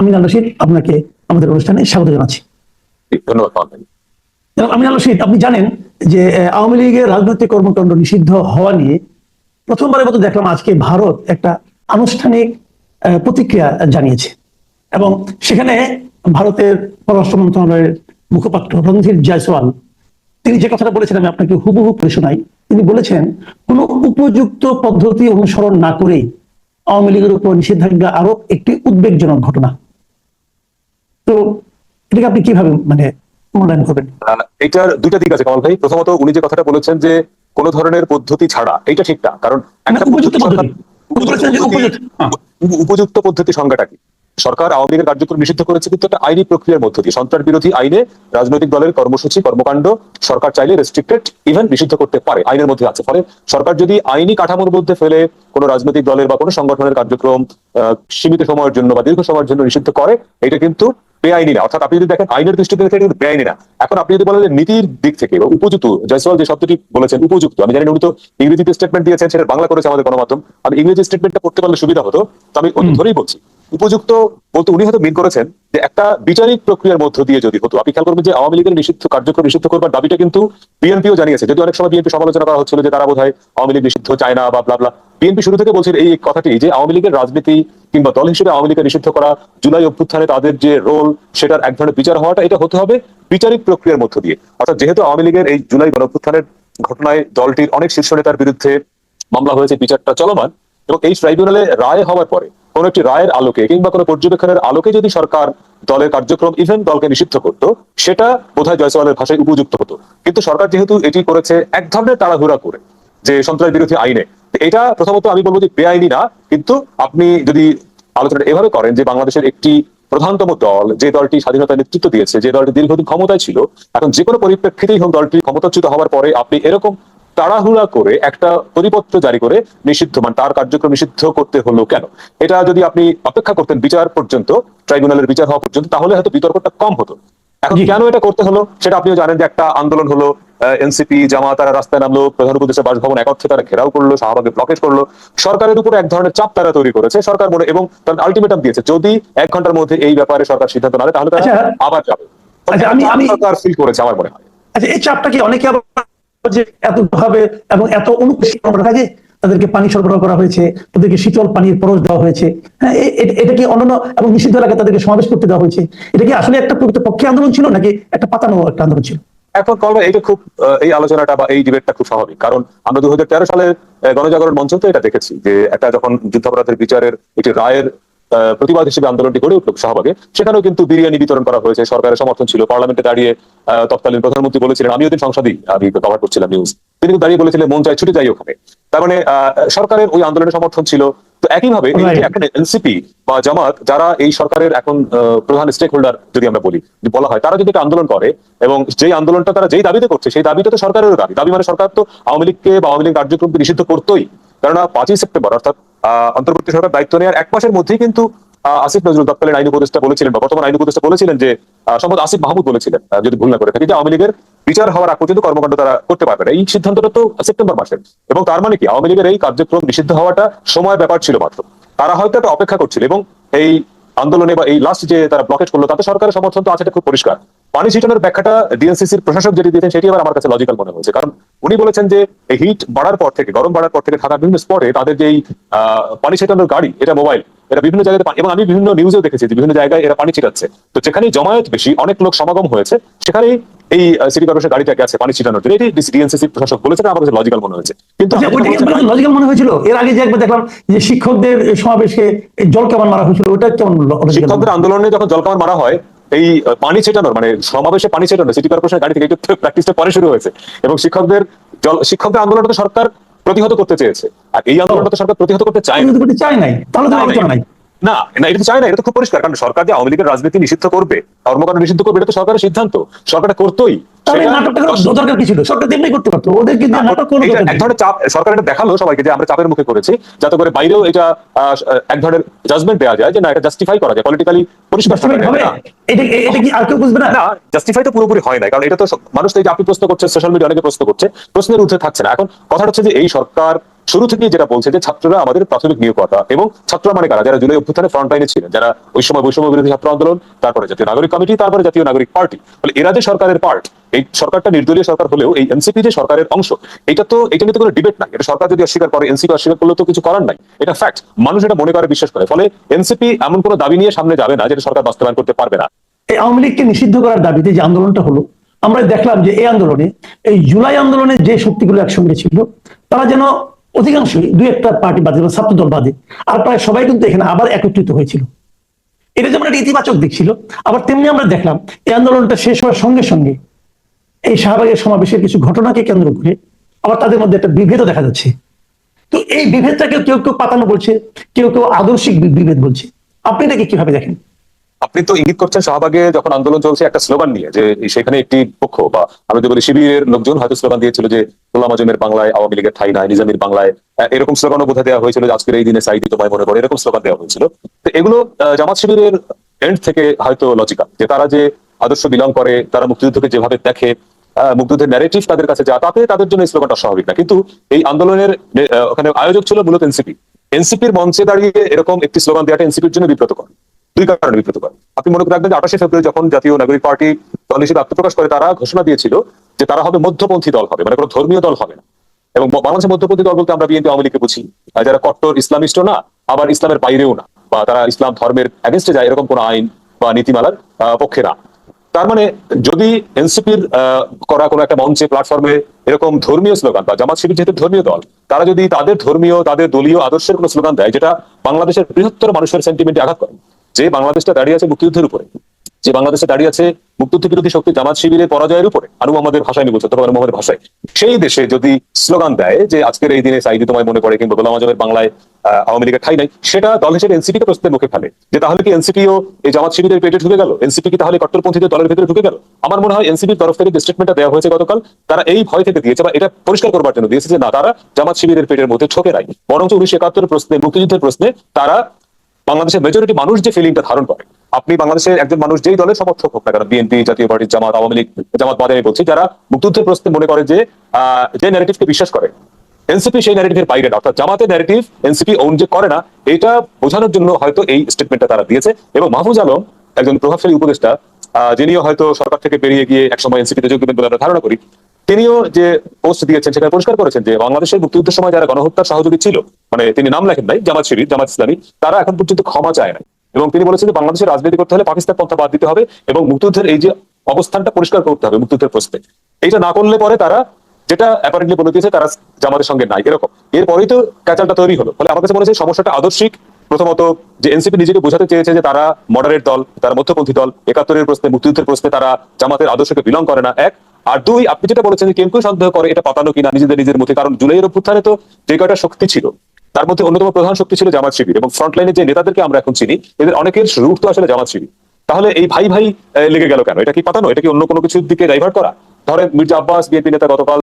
আমিন আল রশিদ আপনাকে আমাদের অনুষ্ঠানে স্বাগত জানাচ্ছি। ধন্যবাদ জনাব আমিন আল রশিদ আপনি জানেন যে আওয়ামী লীগের রাজনৈতিক কর্মকাণ্ড নিষিদ্ধ হওয়া নিয়ে প্রথমবারের মতো দেখলাম আজকে ভারত একটা আনুষ্ঠানিক প্রতিক্রিয়া জানিয়েছে। এবং সেখানে ভারতের পররাষ্ট্র মন্ত্রণালয়ের মুখপাত্র রণধীর জয়সওয়াল তিনি যে কথাটা বলেছেন আমি আপনাকে হুবহু পড়ে শোনাই। তিনি বলেছেন কোন উপযুক্ত পদ্ধতি অনুসরণ না করেই আওয়ামী লীগের উপর নিষেধাজ্ঞা আরোপ একটি উদ্বেগজনক ঘটনা। তো এটাকে আপনি কীভাবে মানে মূল্যায়ন করবেন? এটার দুইটা দিক আছে কমল ভাই। প্রথমত উনি যে কথাটা বলেছেন যে কোন ধরনের পদ্ধতি ছাড়া এটা ঠিক না। কারণ উপযুক্ত পদ্ধতি উপযুক্ত, হ্যাঁ। উপযুক্ত পদ্ধতি সংজ্ঞাটা কি? সরকার আওয়ামী লীগের কার্যক্রম নিষিদ্ধ করেছে কিন্তু একটা আইনি প্রক্রিয়ার মধ্য দিয়ে। সন্ত্রাস বিরোধী আইনে রাজনৈতিক দলের কর্মসূচি কর্মকাণ্ড সরকার চাইলে রেস্ট্রিক্টেড ইভেন নিষিদ্ধ করতে পারে আইনের মধ্যে আছে। ফলে সরকার যদি আইনি কাঠামোর মধ্যে ফেলে কোনো রাজনৈতিক দলের বা কোনো সংগঠনের কার্যক্রম সীমিত সময়ের জন্য বা দীর্ঘ সময়ের জন্য নিষিদ্ধ করে এটা কিন্তু বেআইনি না। অর্থাৎ আপনি যদি দেখেন আইনের দৃষ্টিতে দেখেন এটা কিন্তু বেআইনি না। এখন আপনি যদি বলেন যে নীতির দিক থেকে উপযুক্ত জয়সওয়াল যে শব্দটি বলেছেন উপযুক্ত আমি জানি উনি তো ইংরেজিতে স্টেটমেন্ট দিয়েছেন সেটা বাংলা করেছে আমাদের গণমাধ্যম আমি ইংরেজি স্টেটমেন্টটা পড়তে পারলে সুবিধা হতো তো আমি ধরেই বলছি। উপযুক্ত বলতে উনি হয়তো মিন করেছেন যে একটা বিচারিক প্রক্রিয়ার মধ্য দিয়ে যদি হতো। আপনি খেয়াল করবেন যে আওয়ামী লীগের নিষিদ্ধ কার্যক্রম নিষিদ্ধ করবার দাবিটা কিন্তু বিএনপিও জানিয়েছে। যদি অনেক সময় বিএনপি সমালোচনা করা হচ্ছিল যে তারা বোধ হয় আওয়ামী লীগ নিষিদ্ধ চায় না বা ব্লা বিএনপি শুরু থেকে বলছিল এই কথাটি যে আওয়ামী লীগের রাজনীতি কিংবা দল হিসেবে আওয়ামী লীগের নিষিদ্ধ করা, জুলাই অভ্যুত্থানে তাদের যে রোল সেটার এক ধরনের বিচার হওয়াটা এটা হতে হবে বিচারিক প্রক্রিয়ার মধ্য দিয়ে। অর্থাৎ যেহেতু আওয়ামী লীগের এই জুলাই গণঅভ্যুত্থানের ঘটনায় দলটির অনেক শীর্ষ নেতার বিরুদ্ধে মামলা হয়েছে, বিচারটা চলমান, এবং এই ট্রাইব্যুনালে রায় হওয়ার পরে কোন একটি রায়ের আলোকে কিংবা কোনো পর্যবেক্ষণের আলোকে যদি সরকার দলের কার্যক্রম ইভেন দলকে নিষিদ্ধ করত, সেটা বোধহয় জয়সওয়ালের ভাষায় উপযুক্ত হতো। কিন্তু সরকার যেহেতু এটি করেছে এক ধরনের তাড়াহুড়া করে, যে সন্ত্রাস বিরোধী আইনে, এটা প্রথমত আমি বলব যে বেআইনি না, কিন্তু আপনি যদি আলোচনা এভাবে করেন যে বাংলাদেশের একটি প্রধানতম দল, যে দলটি স্বাধীনতা নেতৃত্ব দিয়েছে, যে দলটি দীর্ঘদিন ক্ষমতায় ছিল, এখন যে কোনো পরিপ্রেক্ষিতেই হোক দলটি ক্ষমতাচ্যুত হওয়ার পরে আপনি এরকম তাড়াহুড়া করে একটা পরিপত্র জারি করে নিষিদ্ধ মানে তার কার্যক্রম নিষিদ্ধ করতে হলো কেন? এটা যদি আপনি অপেক্ষা করতেন বিচার পর্যন্ত ট্রাইব্যুনালের বিচার হওয়া পর্যন্ত তাহলে হয়তো বিতর্কটা কম হতো। এখন কেন এটা করতে হলো? সেটা আপনিও জানেন যে একটা আন্দোলন হলো এনসিপি জামা তারা রাস্তায় নামলো প্রধান উপদেষ্টা বাসভবন একত্রে তারা ঘেরাও করল শাহবাগে ব্লকেট করল। সরকারের উপর এক ধরনের চাপ তারা তৈরি করেছে সরকার মনে এবং তারা আলটিমেটাম দিয়েছে যদি এক ঘণ্টার মধ্যে এই ব্যাপারে সরকার সিদ্ধান্ত না নেয় তাহলে তারা আচ্ছা। আবার যাবে। আচ্ছা, আমি- আমি- সরকার ফিল করেছে আমার মনে হয়। আচ্ছা এই চাপটা কি অনেকে আবার যে এত ভাবে এবং এত রাখা যায় তাদেরকে পানি সরবরাহ করা হয়েছে তাদেরকে শীতল পানির পরশ দেওয়া হয়েছে। হ্যাঁ এটা কি অন্যান্য এবং নিষিদ্ধ এলাকায় তাদেরকে সমাবেশ করতে দেওয়া হয়েছে? এটা কি আসলে একটা প্রকৃত পক্ষে আন্দোলন ছিল নাকি একটা পাতানো একটা আন্দোলন ছিল? এখন কলমে এটা খুব এই আলোচনাটা বা এই ডিবেটটা খুব স্বাভাবিক। কারণ আমরা দু হাজার সালে আহ, গণজাগরণ মঞ্চ তো এটা দেখেছি যে একটা যখন যুদ্ধাপরাধের বিচারের একটি রায়ের প্রতিবাদ হিসেবে আন্দোলনটি গড়ে উঠল শাহবাগে। সেখানেও কিন্তু বিরিয়ানি বিতরণ করা হয়েছে। সরকারের সমর্থন ছিল। পার্লামেন্টে দাঁড়িয়ে তৎকালীন প্রধানমন্ত্রী বলেছিলেন আমিও দিন সংসদই। আমি কভার করছিলাম নিউজ তিনি কিন্তু দাঁড়িয়ে বলেছিলেন মন চাই ছুটে যাই ওখানে। তার মানে সরকারের ওই আন্দোলনের সমর্থন ছিল। তো একইভাবে এখন এনসিপি বা জামাত যারা এই সরকারের এখন প্রধান স্টেক হোল্ডার যদি আমরা বলি বলা হয় তারা যদি একটা আন্দোলন করে এবং যেই আন্দোলনটা তারা যেই দাবিতে করছে সেই দাবিটা তো সরকারেরও দাবি। দাবি মানে সরকার তো আওয়ামী লীগকে বা আওয়ামী লীগ কার্যক্রমকে নিষিদ্ধ করতোই। কেননা পাঁচই সেপ্টেম্বর অর্থাৎ অন্তর্বর্তী সরকার দায়িত্ব নেওয়ার এক মাসের মধ্যেই কিন্তু আসিফ নজরুল তৎকালীন আইন উপদেষ্টা বলেছিলেন বা বর্তমান আইন উপদেষ্টা বলেছিলেন যে সম্ভবত আসিফ মাহমুদ বলেছিলেন যদি ভুল না করে থাকি যে আওয়ামী লীগের বিচার হওয়ার আগ পর্যন্ত কর্মকাণ্ড তারা করতে পারবে না। এই সিদ্ধান্তটা তো সেপ্টেম্বর মাসের এবং তার মানে কি, আওয়ামী লীগের এই কার্যক্রম নিষিদ্ধ হওয়াটা সময় ব্যাপার ছিল মাত্র। তারা হয়তো একটা অপেক্ষা করছিল এবং এই আন্দোলনে বা এই লাস্ট যে তারা ব্লকেট করল, তাতে সরকারের সমর্থন তো আছে খুব পরিষ্কার। পানি ছিটানোর ব্যাখ্যাটা ডিএনসিসির প্রশাসক যেটি দিয়েছেন সেটি আবার আমার কাছে লজিক্যাল মনে হয়েছে। কারণ উনি বলেছেন যে এই হিট বাড়ার পর থেকে গরম বাড়ার পর থেকে ঢাকার বিভিন্ন স্পটে তাদের যে এই, আহ, পানি ছিটানোর গাড়ি এটা মোবাইল এরা বিভিন্ন জায়গায় পানি- এবং আমি বিভিন্ন নিউজেও দেখেছি যে বিভিন্ন জায়গায় এরা পানি ছিটাচ্ছে। তো যেখানেই জমায়েত বেশি অনেক লোক সমাগম হয়েছে সেখানেই এই সিটি কর্পোরেশন গাড়িটা গেছে পানি ছিটানোর জন্য। এটি ডিএনসিসি প্রশাসক বলেছেন আমার কাছে লজিক্যাল মনে হয়েছে। কিন্তু বলছিলাম- লজিক্যাল মনে হয়েছিল? এর আগে যে একবার দেখলাম যে শিক্ষকদের সমাবেশে জল কেমন মারা হয়েছিল ওটা কেমন শিক্ষকদের আন্দোলনে যখন জল কেমন মারা হয় এই পানি ছেটানোর মানে সমাবেশে পানি ছেটানো সিটি কর্পোরেশনের গাড়ি থেকে প্র্যাকটিসটা পরে শুরু হয়েছে। এবং শিক্ষকদের জল শিক্ষকদের আন্দোলনটা তো সরকার প্রতিহত করতে চেয়েছে। আর এই আন্দোলনটা তো সরকার প্রতিহত করতে চায় না। চায় নাই। তাহলে তো না, নাই। না না এটা চায় না এটা তো খুব পরিষ্কার। কারণ সরকার যে আওয়ামী লীগের রাজনীতি নিষিদ্ধ করবে কর্মকাণ্ড নিষিদ্ধ করবে এটা তো সরকারের সিদ্ধান্ত। সরকারটা করতোই। তাহলে নাটকটা দরকার কি ছিল? সরকার তেমনি করতে পারতো। ওদের কিন্তু নাটক কোনো এক ধরনের চাপ সরকার এটা দেখাল সবাইকে যে আমরা চাপের মুখে করেছি যাতে করে বাইরেও এটা এক ধরনের জাজমেন্ট দেওয়া যায় যে না এটা জাস্টিফাই করা যায় পলিটিক্যালি পরিষ্কার থাকা Estimate যায়, হবে? না? এটা এটা কি আর কেউ বুঝবে না? না জাস্টিফাই তো পুরোপুরি হয় না কারণ এটা তো মানুষ তো আপনি প্রশ্ন করছে সোশ্যাল মিডিয়া অনেকে প্রশ্ন করছে প্রশ্নের উঠে থাকছে না। এখন কথা হচ্ছে যে এই সরকার শুরু থেকেই যেটা বলছে যে ছাত্ররা আমাদের প্রাথমিক নিয়োগকর্তা এবং ছাত্ররা মানে কারা? যারা জুলাই অভ্যুত্থানে ফ্রন্ট লাইনে ছিলেন যারা ওই সময় বৈষম্য বিরোধী ছাত্র আন্দোলন তারপরে জাতীয় নাগরিক কমিটি তারপরে জাতীয় নাগরিক পার্টি ফলে এরা যে সরকারের পার্ট এই সরকারটা নির্দলীয় সরকার হলেও এই এনসিপি যে সরকারের অংশ, এটা তো, এটা নিয়ে কোনো ডিবেট নাই। এটা সরকার যদি অস্বীকার করে এনসিপি অস্বীকার করলে তো কিছু করার নাই। এটা ফ্যাক্ট মানুষ এটা মনে করে, বিশ্বাস করে। ফলে এনসিপি এমন কোনো দাবি নিয়ে সামনে যাবে না যেটা সরকার বাস্তবায়ন করতে পারবে না। এই আওয়ামী লীগকে নিষিদ্ধ করার দাবিতে যে আন্দোলনটা হলো, আমরা দেখলাম যে এই আন্দোলনে, এই জুলাই আন্দোলনে যে শক্তিগুলো একসঙ্গে ছিল, তারা যেন অধিকাংশই দুই একটা পার্টি বাদে বা ছাত্র দল বাদে, আর প্রায় সবাই কিন্তু এখানে আবার একত্রিত হয়েছিল। এটা যেমন একটা ইতিবাচক দিক ছিল, আবার তেমনি আমরা দেখলাম এই আন্দোলনটা শেষ হওয়ার সঙ্গে সঙ্গে এই শাহবাগের সমাবেশের কিছু ঘটনাকে কেন্দ্র করে আবার তাদের মধ্যে একটা বিভেদও দেখা যাচ্ছে। তো এই বিভেদটাকে কেউ কেউ পাতানো বলছে, কেউ কেউ আদর্শিক বিভেদ বলছে। আপনি এটাকে কীভাবে দেখেন? আপনি তো ইঙ্গিত করছেন শাহবাগে যখন আন্দোলন চলছে একটা স্লোগান নিয়ে, যে সেখানে একটি পক্ষ বা আমরা যে বলি শিবিরের লোকজন হয়তো স্লোগান দিয়েছিল যে গোলাম আজমের বাংলায়, আওয়ামী লীগের ঠাই নাই নিজামীর বাংলায় এরকম স্লোগানও বোধহয় দেওয়া হয়েছিল যে আজকের এই দিনে সাইদি তোমায় মনে করে, এরকম স্লোগান দেওয়া হয়েছিল। তো এগুলো জামাত শিবিরের এন্ড থেকে হয়তো লজিক্যাল যে তারা যে আদর্শ বিলং করে, তারা মুক্তিযুদ্ধকে যেভাবে দেখে মুক্তিযুদ্ধের ন্যারেটিভ তাদের কাছে যা তাতে তাদের জন্য স্লোগানটা স্বাভাবিক না। কিন্তু এই আন্দোলনের ওখানে আয়োজক ছিল মূলত এনসিপি এনসিপির মঞ্চে দাঁড়িয়ে এরকম একটি স্লোগান দেওয়াটা এনসিপির জন্য বিব্রতকর। দুই কারণে বিব্রতকর। আপনি মনে রাখবেন যে আঠাশে ফেব্রুয়ারি যখন জাতীয় নাগরিক পার্টি দল হিসেবে আত্মপ্রকাশ করে, তারা ঘোষণা দিয়েছিল যে তারা হবে মধ্যপন্থী দল হবে মানে কোনো ধর্মীয় দল হবে না। এবং বাংলাদেশের মধ্যপন্থী দল বলতে আমরা বিএনপি, আওয়ামী লীগকে বুঝি। যারা কট্টর ইসলামিস্টও না, আবার ইসলামের বাইরেও না, বা তারা ইসলাম ধর্মের অ্যাগেনস্টে যায়, এরকম কোনো আইন বা নীতিমালার পক্ষে না। তার মানে যদি এনসিপির করা কোনো একটা মঞ্চে প্ল্যাটফর্মে এরকম ধর্মীয় স্লোগান বা জামাত শিবির যেহেতু ধর্মীয় দল, তারা যদি তাদের ধর্মীয়, তাদের দলীয় আদর্শের কোনো স্লোগান দেয়, যেটা বাংলাদেশের বৃহত্তর মানুষের সেন্টিমেন্টে আঘাত করে, যে বাংলাদেশটা দাঁড়িয়ে আছে মুক্তিযুদ্ধের উপরে যে বাংলাদেশে দাঁড়িয়ে আছে মুক্তিযুদ্ধ বিরোধী শক্তি জামাত শিবিরের পরাজয়ের উপরে আরও আমাদের ভাষায় নিয়ে বলছে, অথবা ভাষায়। সেই দেশে যদি স্লোগান দেয় যে আজকের এই দিনে সাইদি তোমায় মনে পড়ে কিংবা গোলাম আজমের বাংলায় আওয়ামী লীগের ঠাই নাই, সেটা দল হিসেবে এনসিপি কে প্রশ্নের মুখে ফেলে। যে তাহলে কি এনসিপিও এই জামাত শিবিরের পেটে ঢুকে গেল? এনসিপি কি তাহলে কট্টরপন্থীদের দলের ভিতরে ঢুকে গেল? আমার মনে হয় এনসিপির তরফ থেকে যে স্টেটমেন্টটা দেওয়া হয়েছে গতকাল, তারা এই ভয় থেকে দিয়েছে বা এটা পরিষ্কার করবার জন্য দিয়েছে যে না, তারা জামাত শিবিরের পেটের মধ্যে ছোকে নাই। বরঞ্চ উনিশশো একাত্তরের প্রশ্নে, মুক্তিযুদ্ধের প্রশ্নে তারা বাংলাদেশের মেজরিটি মানুষ যে ফিলিংটা ধারণ করে আপনি বাংলাদেশের একজন মানুষ যেই দলের সমর্থক হোক না কেন বিএনপি জাতীয় পার্টি জামাত, আওয়ামী লীগ জামাত বাদে বলছি, যারা মুক্তিযুদ্ধের প্রশ্নে মনে করে যে যে ন্যারেটিভকে বিশ্বাস করে। এনসিপি সেই ন্যারেটিভের বাইরে না, অর্থাৎ জামাতের ন্যারেটিভ এনসিপি ওন যে করে না, এটা বোঝানোর জন্য হয়তো এই স্টেটমেন্টটা তারা দিয়েছে। এবং মাহফুজ আলম, একজন প্রভাবশালী উপদেষ্টা যিনিও হয়তো সরকার থেকে বেরিয়ে গিয়ে একসময় এনসিপিতে যোগ দেবেন বলে আমরা ধারণা করি, তিনিও যে পোস্ট দিয়েছেন সেখানে পরিষ্কার করেছেন যে, বাংলাদেশের মুক্তিযুদ্ধের সময় যারা গণহত্যার সহযোগী ছিল মানে তিনি নাম লেখেন নাই, জামাত শিবির, জামাত ইসলামী, তারা এখন পর্যন্ত ক্ষমা চায় নাই। এবং তিনি বলেছেন যে বাংলাদেশের রাজনীতি করতে হলে পাকিস্তান পন্থা বাদ দিতে হবে এবং মুক্তিযুদ্ধের এই যে অবস্থানটা পরিষ্কার করতে হবে, মুক্তিযুদ্ধের প্রশ্নে। এইটা না করলে পরে তারা, যেটা অ্যাপারেন্টলি বলে দিয়েছে, তারা জামাতের সঙ্গে নাই, এরকম। এরপরেই তো ক্যাচালটা তৈরি হলো। ফলে আমার কাছে মনে হচ্ছে সমস্যাটা আদর্শিক। প্রথমত, যে এনসিপি নিজেকে বোঝাতে চেয়েছে যে তারা মডারেট দল, তারা মধ্যপন্থী দল, একাত্তরের প্রশ্নে, মুক্তিযুদ্ধের প্রশ্নে তারা জামাতের আদর্শকে বিলং করে না। এক, আর দুই, আপনি যেটা বলেছেন যে কেউ কেউ সন্দেহ করে এটা পাতানো কিনা, নিজেদের নিজের মধ্যে, কারণ জুলাইয়ের অভ্যুত্থানে তো যে কয়টা শক্তি ছিল তার মধ্যে অন্যতম প্রধান শক্তি ছিল জামাত শিবির এবং ফ্রন্ট লাইনে যে নেতাদেরকে আমরা এখন চিনি, এদের অনেকের রুট তো আসলে জামাত শিবির। তাহলে এই ভাই ভাই লেগে গেল কেন? এটা কি পাতানো? এটা কি অন্য কোনো কিছুর দিকে ডাইভার্ট করা? ধরেন মির্জা আব্বাস, বিএনপি নেতা গতকাল